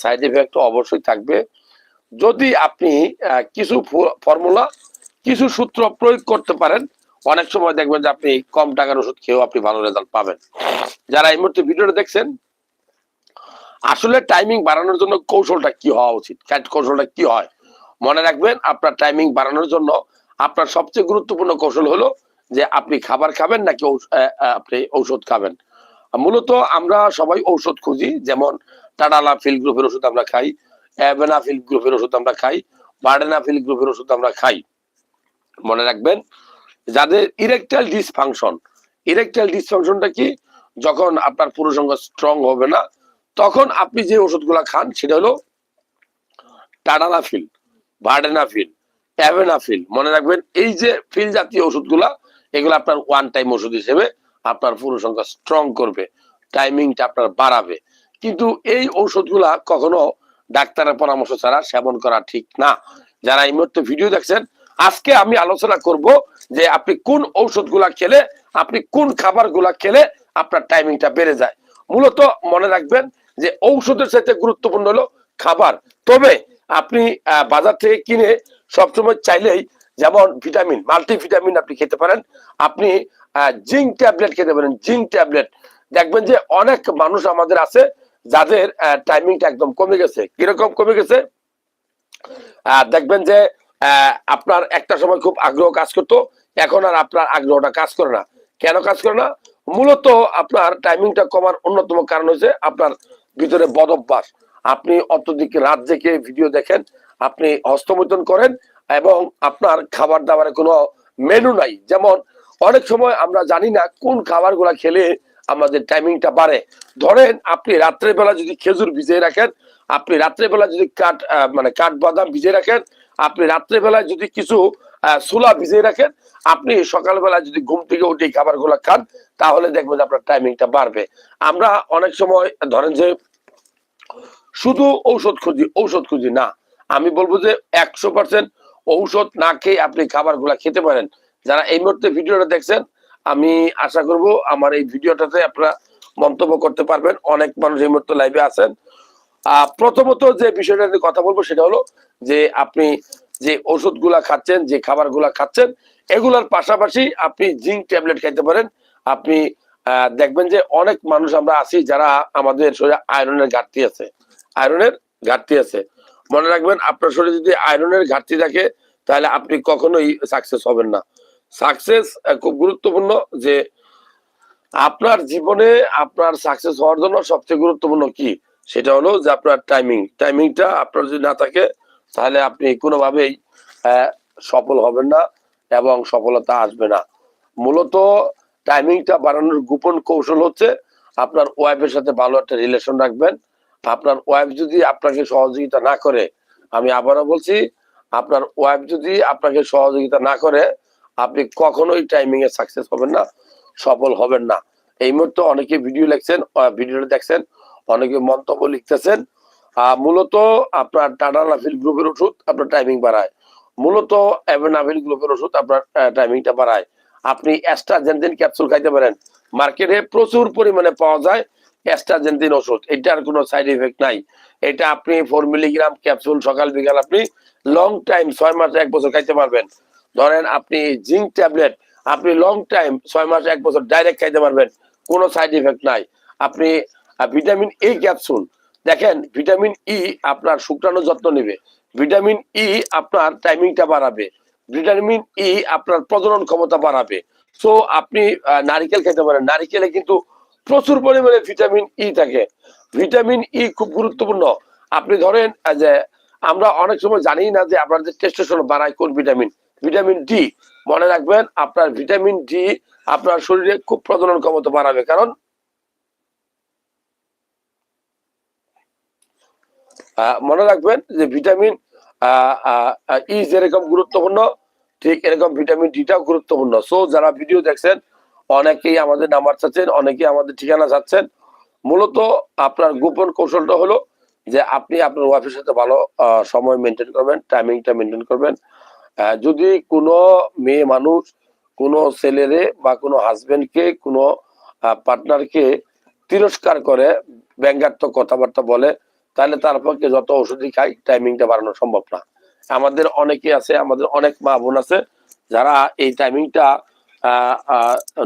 Side effect অবশ্যই থাকবে। যদি আপনি কিছু ফর্মুলা কিছু সূত্র প্রয়োগ করতে পারেন, অনেক সময় দেখবেন যে আপনি কম টাকার ওষুধ খেয়েও আপনি ভালো রেজাল্ট পাবেন। যারা এই মুহূর্তে ভিডিওটা দেখছেন, আসলে টাইমিং বাড়ানোর জন্য কৌশলটা কি হওয়া উচিত? কৌশলটা কি হয়? মনে রাখবেন, আপনার টাইমিং বাড়ানোর জন্য আপনার সবচেয়ে গুরুত্বপূর্ণ কৌশল হলো যে আপনি খাবার খাবেন নাকি আপনি ঔষধ খাবেন। মূলত আমরা সবাই ঔষধ খুঁজি, যেমন টাডালা ফিল গ্রুপের ওষুধ আমরা খাই, অ্যাবেনাফিল গ্রুপের ওষুধ আমরা খাই, বার্ডেনাফিল গ্রুপের ওষুধ আমরা খাই। মনে রাখবেন, যাদের ইরেকটাইল ডিসফাংশন ইরেকটাইল ডিসফাংশনটা কি? যখন আপনার পুরুষঙ্গ স্ট্রং হবে না, তখন আপনি যে ওষুধগুলা খান সেটা হলো টাডানাফিল বার্ডেনাফিল অ্যাভেনাফিল মনে রাখবেন, এই যে ফিল জাতীয় ওষুধগুলা, এগুলো আপনার ওয়ান টাইম ওষুধ হিসেবে আপনার পুরুষঙ্গ স্ট্রং করবে টাইমিংটা আপনার বাড়াবে। কিন্তু এই ঔষধগুলা কখনো ডাক্তারের পরামর্শ ছাড়া সেবন করা ঠিক না। যারা এই মুহূর্তে ভিডিও দেখছেন, আজকে আমি আলোচনা করব যে আপনি কোন ঔষধগুলা খেলে, আপনি কোন খাবারগুলা খেলে আপনার টাইমিংটা বেড়ে যায়। মূলত মনে রাখবেন যে ঔষধের সাথে গুরুত্বপূর্ণ হলো খাবার। তবে আপনি বাজার থেকে কিনে সবসময় চাইলেই যেমন ভিটামিন মাল্টি ভিটামিন আপনি খেতে পারেন। আপনি জিঙ্ক ট্যাবলেট খেতে পারেন, জিঙ্ক ট্যাবলেট। দেখবেন যে অনেক মানুষ আমাদের আছে যাদের টাইমিংটা একদম কমে গেছে। কীরকম কমে গেছে? দেখবেন যে আপনার একটা সময় খুব আগ্রহ কাজ করতো, এখন আর আপনার আগ্রহটা কাজ করে না। কেন কাজ করে না? মূলত আপনার টাইমিংটা কমার অন্যতম কারণ হচ্ছে আপনার ভিতরে বদ অভ্যাস আপনি অত্যধিক রাত জেগে ভিডিও দেখেন, আপনি হস্তমৈথন করেন এবং আপনার খাবার দাবারে কোনো মেনু নাই। যেমন, অনেক সময় আমরা জানি না কোন খাবারগুলা খেলে আমাদের টাইমিংটা বাড়ে। ধরেন আপনি রাত্রেবেলা যদি খেজুর ভিজিয়ে রাখেন, আপনি রাত্রেবেলা যদি কাঠ মানে কাঠ বাদাম ভিজিয়ে রাখেন, আপনি রাত্রেবেলা যদি কিছু ছোলা ভিজিয়ে রাখেন, আপনি সকালবেলা যদি ঘুম থেকে উঠে এই খাবারগুলো খান, তাহলে দেখবেন আপনার টাইমিংটা বাড়বে। আমরা অনেক সময়, ধরেন যে শুধু ঔষধ খুঁজি ঔষধ খুঁজি না। আমি বলব যে একশো পার্সেন্ট ঔষধ না খেয়ে আপনি খাবারগুলা খেতে পারেন। যারা এই মুহূর্তে ভিডিওটা দেখছেন আমি আশা করব আমার এই ভিডিওটাতে আপনারা মন্তব্য করতে পারবেন। অনেক মানুষ এই মুহূর্তে লাইভে আছেন। প্রথমত যে বিষয়টা নিয়ে কথা বলব সেটা হলো যে আপনি যে ওষুধগুলা খাচ্ছেন, যে খাবারগুলা খাচ্ছেন, এগুলার পাশাপাশি আপনি জিঙ্ক ট্যাবলেট খাইতে পারেন। আপনি দেখবেন যে অনেক মানুষ আমরা আছি যারা আমাদের শরীরে আয়রনের ঘাটতি আছে। আয়রনের ঘাটতি আছে। মনে রাখবেন আপনার শরীরে যদি আয়রনের ঘাটতি থাকে, তাহলে আপনি কখনোই সাকসেস হবেন না। সাকসেস খুব গুরুত্বপূর্ণ যে আপনার জীবনে আপনার সাকসেস হওয়ার জন্য সবচেয়ে গুরুত্বপূর্ণ কি? সেটা হলো যে আপনার টাইমিং টাইমিংটা আপনার যদি না থাকে, তাহলে আপনি কোনোভাবেই সফল হবেন না এবং সফলতা আসবে না। মূলত টাইমিংটা বাড়ানোর গোপন কৌশল হচ্ছে আপনার ওয়াইফের সাথে ভালো একটা রিলেশন রাখবেন। আপনার ওয়াইফ যদি আপনাকে সহযোগিতা না করে, আমি আবারও বলছি, আপনার ওয়াইফ যদি আপনাকে সহযোগিতা না করে আপনি কখনোই টাইমিং এ সাকসেস হবেন না, সফল হবেন না। এই মুহূর্তে অনেকে ভিডিও লিখছেন ভিডিওটা দেখছেন, অনেকে মন্তব্য লিখতেছেন মূলত আপনার টাটা নাফিল গ্রুপের ওষুধ আপনার টাইমিং বাড়ায়। মূলত অ্যাভেনাভিল গ্রুপের ওষুধ আপনার টাইমিংটা বাড়ায়। আপনি অ্যাস্ট্রাজেনদিন ক্যাপসুল খাইতে পারেন। মার্কেটে প্রচুর পরিমাণে পাওয়া যায় অ্যাস্ট্রাজেনদিন ওষুধ। এটার কোনো সাইড এফেক্ট নাই। এটা আপনি ফোর মিলিগ্রাম ক্যাপসুল সকাল বিকাল আপনি লং টাইম ছয় মাস, এক বছর খাইতে পারবেন। ধরেন আপনি জিঙ্ক ট্যাবলেট, আপনি লং টাইম ছয় মাস, এক বছর ডাইরেক্ট খাইতে পারবেন, কোনো সাইড ইফেক্ট নাই। আপনি ভিটামিন এ ক্যাপসুল দেখেন ভিটামিন ই আপনার শুক্রাণু যত্ন নেবে ভিটামিন ই আপনার টাইমিংটা বাড়াবে ভিটামিন ই আপনার প্রজনন ক্ষমতা বাড়াবে। সো আপনি নারিকেল খেতে পারেন, নারিকেলে কিন্তু প্রচুর পরিমাণে ভিটামিন ই থাকে। ভিটামিন ই খুব গুরুত্বপূর্ণ। আপনি ধরেন যে আমরা অনেক সময় জানি না যে আপনার যে টেস্টোস্টেরন বাড়ায় কোন ভিটামিন ভিটামিন ডি মনে রাখবেন, আপনার ভিটামিন ডি আপনার শরীরে খুব প্রজনন ক্ষমতা বাড়াবে। কারণ মনে রাখবেন যে ভিটামিন ই যেরকম গুরুত্বপূর্ণ, ঠিক এরকম ভিটামিন ডিটাও গুরুত্বপূর্ণ। সো যারা ভিডিও দেখছেন, অনেকেই আমাদের নাম্বার চাচ্ছেন, অনেকেই আমাদের ঠিকানা চাচ্ছেন। মূলত আপনার গোপন কৌশলটা হলো যে আপনি আপনার ওয়াইফের সাথে ভালো সময় মেনটেন করবেন টাইমিংটা মেনটেন করবেন। যদি কোনো মেয়ে মানুষ কোনো ছেলেরে বা কোনো হাজবেন্ডকে কোনো পার্টনারকে তিরস্কার করে, ব্যঙ্গাত্মক কথাবার্তা বলে, তাহলে তার পক্ষে যত ওষুধই খাই টাইমিংটা বাড়ানো সম্ভব না। আমাদের অনেকে আছে, আমাদের অনেক মা বোন আছে, যারা এই টাইমিংটা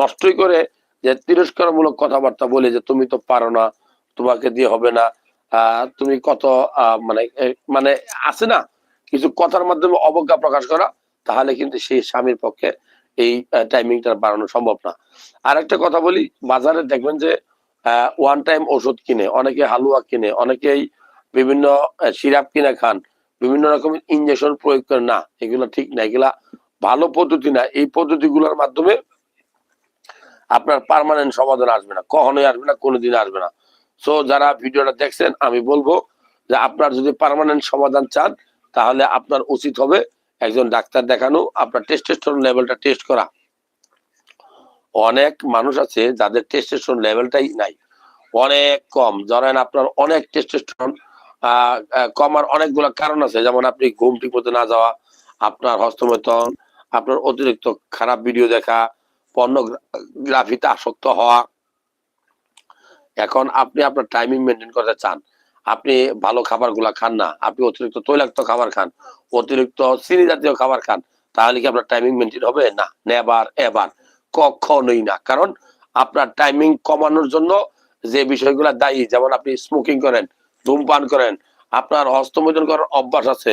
নষ্টই করে যে তিরস্কারমূলক কথাবার্তা বলে যে, তুমি তো পারো না, তোমাকে দিয়ে হবে না তুমি কত মানে মানে আছে না? কিছু কথার মাধ্যমে অবজ্ঞা প্রকাশ করা, তাহলে কিন্তু সেই স্বামীর পক্ষে এই টাইমিংটা বাড়ানো সম্ভব না। আর একটা কথা বলি বাজারে দেখবেন যে ওয়ান টাইম ওষুধ কিনে, অনেকে হালুয়া কিনে, অনেকেই বিভিন্ন সিরাপ কিনে খান, বিভিন্ন রকম ইঞ্জেকশন প্রয়োগ করে, না, এগুলো ঠিক না, এগুলা ভালো পদ্ধতি না, এই পদ্ধতিগুলোর মাধ্যমে আপনার পার্মানেন্ট সমাধান আসবে না, কখনোই আসবে না কোনোদিন আসবে না। সো যারা ভিডিওটা দেখছেন, আমি বলব যে আপনার যদি পারমানেন্ট সমাধান চান তাহলে আপনার উচিত হবে একজন ডাক্তার দেখানো, আপনার টেস্টেস্টোন লেভেলটা টেস্ট করা। অনেক মানুষ আছে যাদের টেস্টেস্টোন লেভেলটাই নাই। অনেক কম। ধরেন আপনার অনেক টেস্টেস্টোন কমার অনেকগুলো কারণ আছে। যেমন আপনি ঘুম ঠিক মতো না যাওয়া, আপনার হস্তমৈথন আপনার অতিরিক্ত খারাপ ভিডিও দেখা পর্নোগ্রাফিতে আসক্ত হওয়া। এখন আপনি আপনার টাইমিং মেনটেন করতে চান। আপনি ভালো খাবারগুলা খান না, আপনি অতিরিক্ত তৈলাক্ত খাবার খান, অতিরিক্ত চিনি জাতীয় খাবার খান, তাহলে কি আপনার টাইমিং মেনটেন হবে? না নেবার এবার কখনোই না। কারণ আপনার টাইমিং কমানোর জন্য যে বিষয়গুলো দায়ী, যেমন আপনি স্মোকিং করেন, ধূমপান করেন, আপনার হস্তমোচন করার অভ্যাস আছে,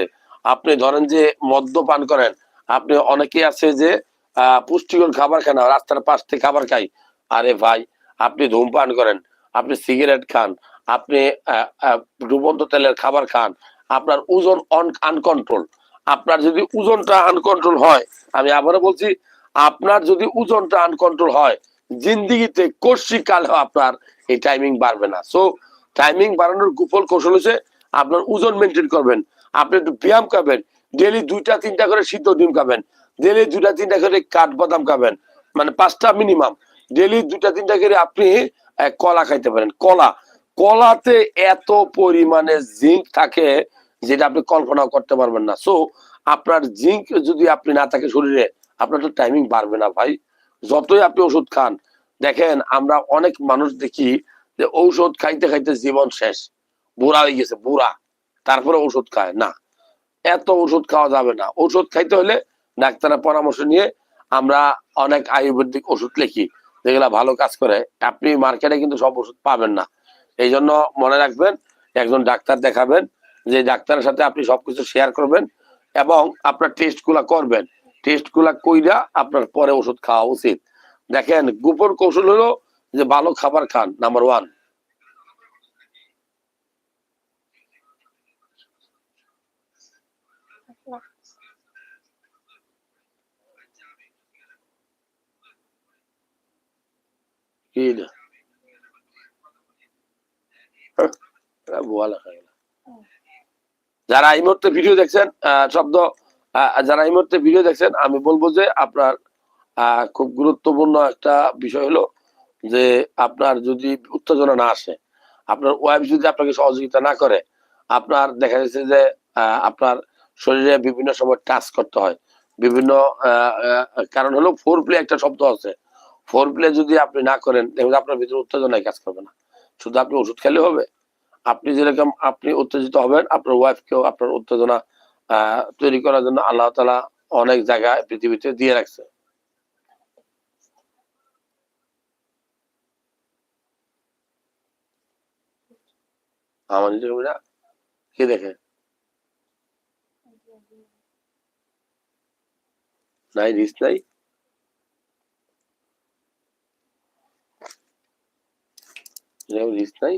আপনি ধরেন যে মদ্যপান করেন, আপনি অনেকে আছে যে পুষ্টিকর খাবার খান রাস্তার পাশ থেকে খাবার খাই আরে ভাই, আপনি ধূমপান করেন, আপনি সিগারেট খান আপনি ডুবন্ত তেলের খাবার খান, আপনার ওজন আনকন্ট্রোল আপনার যদি ওজনটা আনকন্ট্রোল হয়, আমি আবারও বলছি, আপনার যদি ওজনটা আনকন্ট্রোল হয়, জিন্দিগিতে কর্ষি কালেও আপনার, এই টাইমিং বাড়বে না। সো টাইমিং বাড়ানোর কুফল কৌশল হচ্ছে, আপনার ওজন মেনটেন করবেন। আপনি একটু ব্যায়াম খাবেন ডেলি দুইটা, তিনটা করে সিদ্ধ ডিম খাবেন ডেলি দুইটা, তিনটা করে কাঠবাদাম খাবেন মানে পাঁচটা মিনিমাম ডেলি দুইটা, তিনটা করে আপনি কলা খাইতে পারেন, কলা। কলাতে এত পরিমাণে জিঙ্ক থাকে যেটা আপনি কল্পনাও করতে পারবেন না। সো আপনার জিঙ্ক যদি আপনি না থাকে শরীরে, আপনার তো টাইমিং বাড়বে না ভাই। যতই আপনি ওষুধ খান, দেখেন আমরা অনেক মানুষ দেখি যে ঔষধ খাইতে খাইতে জীবন শেষ, বুড়া হয়ে গেছে, বুড়া। তারপরে ওষুধ খায়, না। এত ওষুধ খাওয়া যাবে না। ওষুধ খাইতে হলে ডাক্তারের পরামর্শ নিয়ে আমরা অনেক আয়ুর্বেদিক ওষুধ লিখি, যেগুলা ভালো কাজ করে। আপনি মার্কেটে কিন্তু সব ওষুধ পাবেন না। এই জন্য মনে রাখবেন, একজন ডাক্তার দেখাবেন, যে ডাক্তারের সাথে আপনি সবকিছু শেয়ার করবেন এবং আপনার টেস্টগুলা করবেন। টেস্টগুলা কইরা আপনার পরে ওষুধ খাওয়া উচিত। দেখেন, গোপন কৌশল হলো যে ভালো খাবার খান নাম্বার ওয়ান কি এটা? লেখা যারা এই মুহূর্তে ভিডিও দেখছেন শব্দ যারা এই মুহূর্তে ভিডিও দেখছেন আমি বলব যে আপনার খুব গুরুত্বপূর্ণ একটা বিষয় হলো যে আপনার যদি উত্তেজনা না আসে আপনার ওয়াইফ যদি আপনাকে সহযোগিতা না করে আপনার দেখা যাচ্ছে যে আহ, আপনার শরীরে বিভিন্ন সময় টাচ করতে হয়। বিভিন্ন কারণ হলো ফোর প্লে একটা শব্দ আছে। ফোর প্লে যদি আপনি না করেন দেখবেন আপনার ভিতরে উত্তেজনায় কাজ করবে না। শুধু আপনি ওষুধ খেলে হবে। আপনি যেরকম আপনি উত্তেজিত হবেন, আপনার ওয়াইফকেও আপনার উত্তেজনা তৈরি করার জন্য আল্লাহ তালা অনেক জায়গায় পৃথিবীতে দিয়ে রাখছে। কে দেখে? নাই রিস নাই? এরকম রিস নাই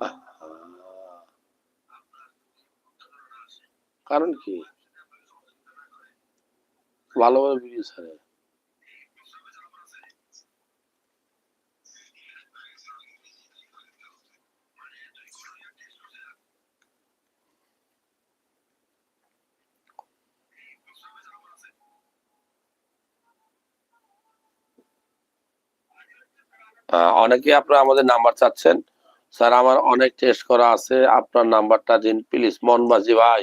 আহা। কারণ কি ভালো ভালো ভিডিও ছাড়ে অনেকে আপনারা আমাদের নাম্বার চাচ্ছেন। স্যার, আমার অনেক টেস্ট করা আছে। আপনার নাম্বারটা দিন প্লিজ মনবাজি ভাই,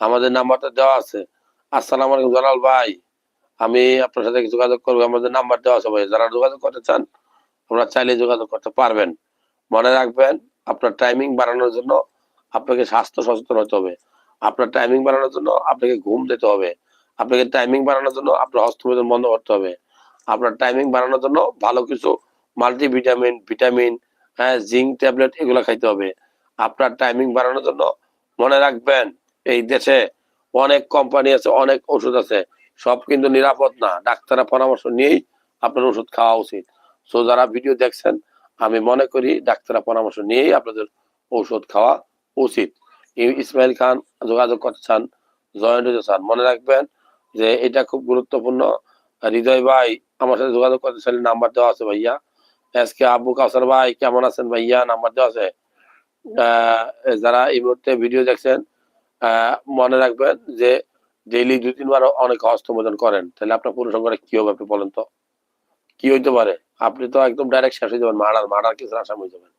আমাদের নাম্বারটা দেওয়া আছে। আসসালামু আলাইকুম, জালাল ভাই। আমি আপনার সাথে যোগাযোগ করব। আমাদের নাম্বার দেওয়া আছে ভাই। যারা যোগাযোগ করতে চান আপনারা চাইলে যোগাযোগ করতে পারবেন। মনে রাখবেন, আপনার টাইমিং বাড়ানোর জন্য আপনাকে স্বাস্থ্য সচেতন হতে হবে। আপনার টাইমিং বাড়ানোর জন্য আপনাকে ঘুম দিতে হবে। আপনাকে টাইমিং বাড়ানোর জন্য আপনার হস্তমোদন বন্ধ করতে হবে। আপনার টাইমিং বাড়ানোর জন্য ভালো কিছু মাল্টিভিটামিন ভিটামিন হ্যাঁ জিঙ্ক ট্যাবলেট এগুলো খাইতে হবে। আপনার টাইমিং বাড়ানোর জন্য মনে রাখবেন, এই দেশে অনেক কোম্পানি আছে, অনেক ওষুধ আছে, সব কিন্তু নিরাপদ না। ডাক্তারের পরামর্শ নিয়েই আপনার ওষুধ খাওয়া উচিত। সো যারা ভিডিও দেখছেন, আমি মনে করি ডাক্তারের পরামর্শ নিয়েই আপনাদের ঔষধ খাওয়া উচিত। ইসমাইল খান, যোগাযোগ করতে চান জয়েন্ট হতে চান, মনে রাখবেন যে এটা খুব গুরুত্বপূর্ণ। হৃদয় ভাই, আমার সাথে যোগাযোগ করতে চাইলে নাম্বার দেওয়া আছে ভাইয়া। এসকে আবু কাউসার ভাই, কেমন আছেন ভাইয়া? নাম্বার দেওয়া আছে। যারা এই মুহূর্তে ভিডিও দেখছেন মনে রাখবেন যে ডেইলি দুই তিনবার অনেক হস্তমোদন করেন। তাহলে আপনার পুরো সংখ্যাটা কি হবে আপনি বলেন তো? কি হইতে পারে? আপনি তো একদম ডাইরেক্ট শেষ হয়ে যাবেন। মার্ডার মার্ডার কেসের আসামি হয়ে যাবেন।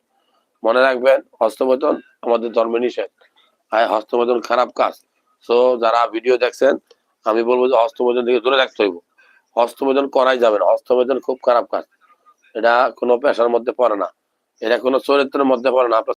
মনে রাখবেন হস্তমোদন আমাদের ধর্মে নিষেধ। আর হস্তমোদন খারাপ কাজ। সো যারা ভিডিও দেখছেন, আমি বলব যে হস্তমোদন থেকে দূরে রাখতে হইব। হস্তমোদন করাই যাবে না। হস্তমোদন খুব খারাপ কাজ। এটা কোনো পেশার মধ্যে পড়ে না। এটা কোনো চরিত্রের মধ্যে পড়ে না।